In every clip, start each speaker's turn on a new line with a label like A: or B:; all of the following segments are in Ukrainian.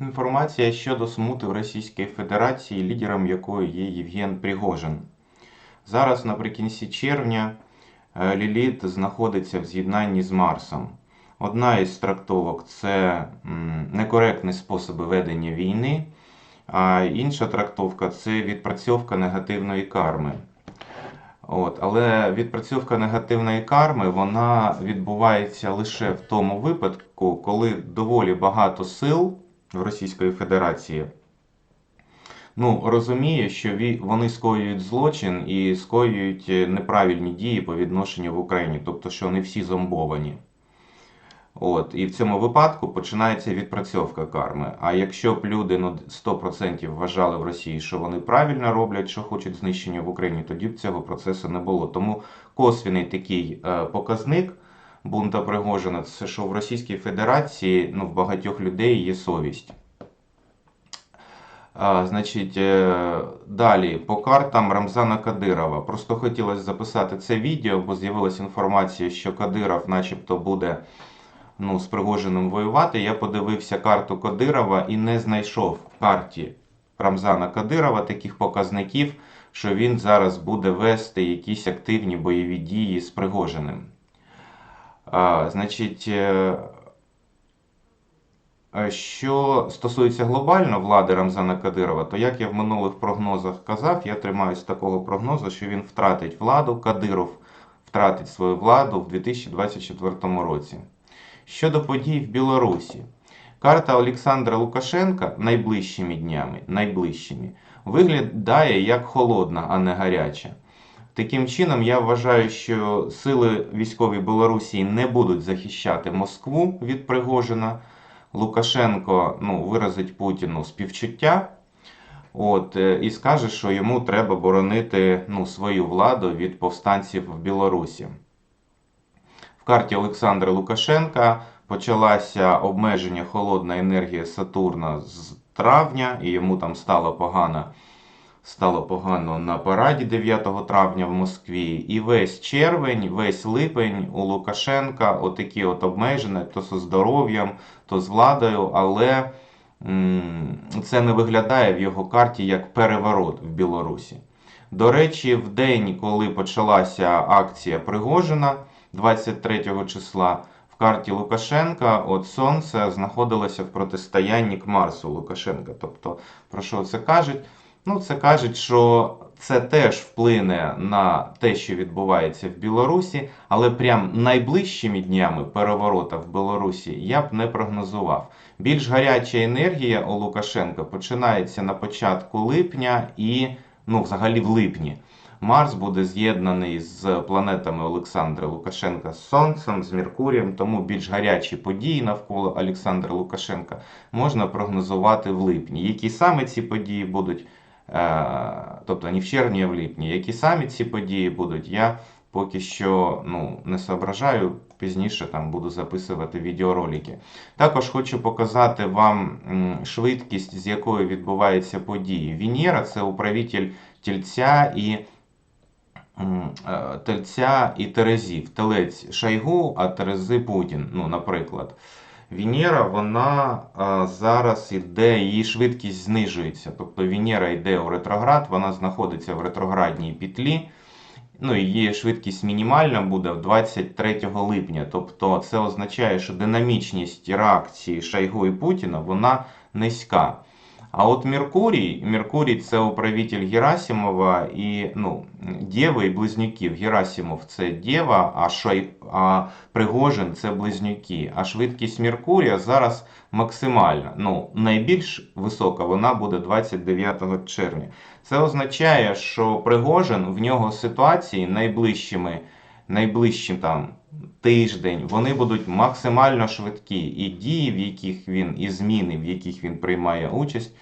A: Інформація щодо смути в Російській Федерації, лідером якої є Євген Пригожин. Зараз наприкінці червня е, Ліліт знаходиться в з'єднанні з Марсом. Одна із трактовок це некоректні способи ведення війни, а інша трактовка це відпрацьовка негативної карми. От, але відпрацьовка негативної карми вона відбувається лише в тому випадку, коли доволі багато сил Російської Федерації ну, розуміє, що вони скоюють злочин і скоюють е, неправильні дії по відношенню в Україні, тобто, що не всі зомбовані. От, і в цьому випадку починається відпрацьовка карми. А якщо б люди ну, 100% вважали в Росії, що вони правильно роблять, що хочуть знищення в Україні, тоді б цього процесу не було. Тому косвіний такий е, показник бунта Пригожина, це що в Російській Федерації ну, в багатьох людей є совість. А, значить, е, далі по картам Рамзана Кадирова. Просто хотілося записати це відео, бо з'явилася інформація, що Кадиров начебто буде ну, з Пригожиним воювати. Я подивився карту Кадирова і не знайшов в карті Рамзана Кадирова таких показників, що він зараз буде вести якісь активні бойові дії з Пригожиним. Значить, е, що стосується глобально влади Рамзана Кадирова, то як я в минулих прогнозах казав, я тримаюсь такого прогнозу, що він втратить владу, Кадиров втратить свою владу в 2024 році. Щодо подій в Білорусі, карта Олександра Лукашенка найближчими днями, найближчими, виглядає як холодна, а не гаряча. Таким чином, я вважаю, що сили військові Білорусі не будуть захищати Москву від Пригожина. Лукашенко ну, виразить Путіну співчуття. От, е, і скаже, що йому треба боронити ну, свою владу від повстанців в Білорусі. В карті Олександра Лукашенка почалася обмеження холодна енергія Сатурна з травня, і йому там стало погано, стало погано на параді 9 травня в Москві. І весь червень, весь липень у Лукашенка отакі от обмеження, то зі здоров'ям, то з владою, але це не виглядає в його карті як переворот в Білорусі. До речі, в день, коли почалася акція Пригожина 23 числа, в карті Лукашенка от Сонце знаходилося в протистоянні к Марсу Лукашенка. Тобто, про що це кажуть? Ну, це кажуть, що це теж вплине на те, що відбувається в Білорусі, але прям найближчими днями переворота в Білорусі я б не прогнозував. Більш гаряча енергія у Лукашенка починається на початку липня і, ну, взагалі в липні. Марс буде з'єднаний з планетами Олександра Лукашенка з Сонцем, з Меркурієм, тому більш гарячі події навколо Олександра Лукашенка можна прогнозувати в липні. Які саме ці події будуть, тобто не в червні, а в липні, які саме ці події будуть, я поки що ну, не соображаю. Пізніше там буду записувати відеоролики. Також хочу показати вам швидкість, з якою відбуваються події. Венера це управитель тільця і е, тельця і Терезів. Телець Шойгу, а Терези Путін, ну, наприклад. Венера, вона зараз іде, її швидкість знижується. Тобто Венера йде у ретроград, вона знаходиться в ретроградній петлі. Ну, її швидкість мінімальна буде 23 липня. Тобто це означає, що динамічність реакції Шайгу і Путіна вона низька. А от Меркурій, Меркурій це управитель Герасимова і ну, Дєви і близнюків. Герасимов це Дєва, а, Шой, а Пригожин це близнюки. А швидкість Меркурія зараз максимальна. Ну, найбільш висока вона буде 29 червня. Це означає, що Пригожин в нього ситуації найближчими, найближчим там тиждень, вони будуть максимально швидкі. І дії, в яких він, і зміни, в яких він приймає участь,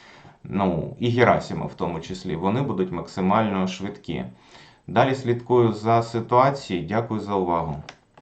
A: ну і Герасимов в тому числі, вони будуть максимально швидкі. Далі слідкую за ситуацією. Дякую за увагу.